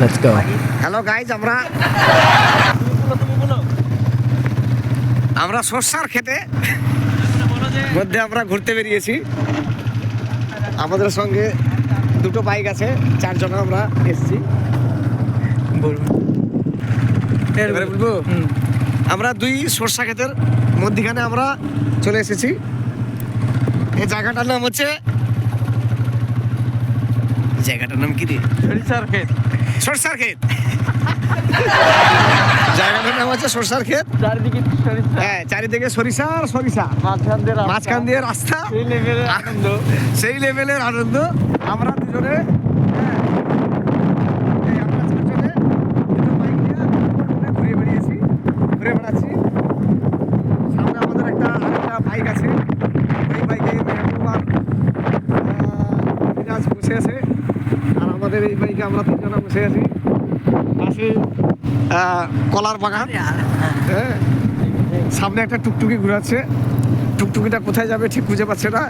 Let's go hello guys আমরা আমরা সরষার খেতে মধ্যে আমরা ঘুরতে বেরিয়েছি। আমাদের সঙ্গে দুটো বাইক আছে, চারজন আমরা এসছি। বলব, আমরা দুই সরষা ক্ষেতের মধ্যখানে আমরা চলে এসেছি। এই জায়গাটার নাম হচ্ছে জায়গাটার নাম কি রে? সরিষার ক্ষেত। সরষার ক্ষেত। জায়গাটার নাম হচ্ছে সরষার ক্ষেত। চারিদিকে হ্যাঁ চারিদিকে সরিষা আর সরিষা। মাঝখান দিয়ে রাস্তা। মাঝখান দিয়ে রাস্তা। সেই লেভেলের আনন্দ। সেই লেভেলের আনন্দ। আমরা দুজনে হ্যাঁ, এই আমরা বাইক নিয়ে ঘুরে বেরিয়েছি ঘুরে বেড়াচ্ছি। সামনে আমাদের একটা বাইক আছে। ওই বাইকে মিরাজ বসে আছে। আমাদের এই বাইকে আমরা তিনজনে বসে আছি। পাশে কলার বাগান। হ্যাঁ সামনে একটা টুকটুকি ঘুরাচ্ছে। টুকটুকিটা কোথায় যাবে ঠিক খুঁজে পাচ্ছে না।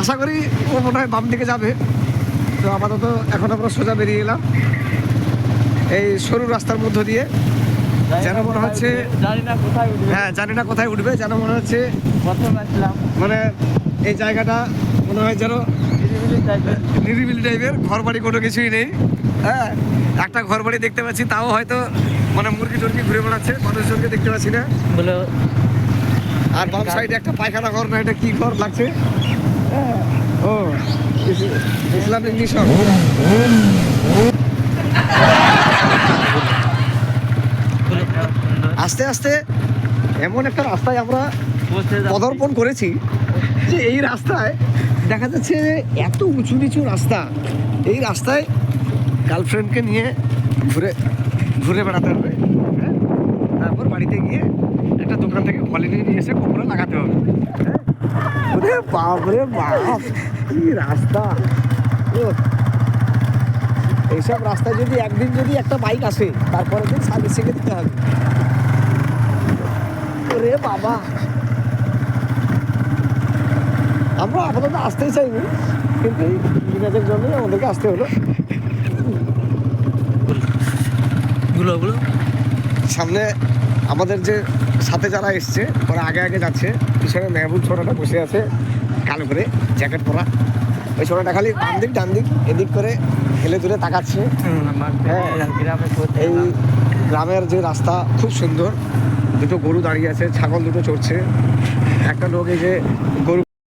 আশা করি ও মনে হয় বাম দিকে যাবে। তো আপাতত এখন আমরা সোজা বেরিয়ে এলাম। এই সরু রাস্তার মধ্য দিয়ে। যেন মনে হচ্ছে জানি না কোথায় উঠবে। হ্যাঁ জানি না কোথায় উঠবে। যেন মনে হচ্ছে মানে এই জায়গাটা মনে হয় যেন নিরিবিলি টাইপের ঘর বাড়ি কোনো কিছুই নেই। হ্যাঁ একটা ঘর বাড়ি দেখতে পাচ্ছি তাও হয়তো মানে মুরগি টুরগি ঘুরে বেড়াচ্ছে মানুষজনকে দেখতে পাচ্ছি না। বলে। আর বাম সাইডে একটা পায়খানা ঘর না এটা কি ঘর লাগছে? হ্যাঁ, ও ইস- ইসলামিক মিশন। আস্তে আস্তে এমন একটা রাস্তায় আমরা পদার্পণ করেছি যে এই রাস্তায় দেখা যাচ্ছে এত উঁচু নিচু রাস্তা। এই রাস্তায় গার্লফ্রেন্ডকে নিয়ে ঘুরে ঘুরে বেড়াতে হবে হ্যাঁ? তারপর বাড়িতে গিয়ে একটা দোকান থেকে ভলিনি নিয়ে এসে কোমরে লাগাতে হবে হ্যাঁ? ওরে বাপ রে বাপ, কি রাস্তা। এইসব রাস্তায় যদি একদিন যদি একটা বাইক আসে তারপরে দিন সার্ভিসিংয়ে দিতে হবে। ওরে বাবা। আমরা আপাতত আসতেই চাইনি কিন্তু এই দিনাজের জন্যই আমাদেরকে আসতে হলো। গুলো গুলো সামনে আমাদের যে সাথে যারা এসছে ওরা আগে আগে যাচ্ছে। পিছনে মেহবুব ছোটাটা বসে আছে কালো করে জ্যাকেট পরা। ওই ছোটাটা খালি ডান দিক ডান দিক এদিক করে হেলে তুলে তাকাচ্ছে। হ্যাঁ। গ্রামে এই গ্রামের যে রাস্তা খুব সুন্দর। দুটো গরু দাঁড়িয়ে আছে ছাগল দুটো চড়ছে। একটা লোক এই যে গরু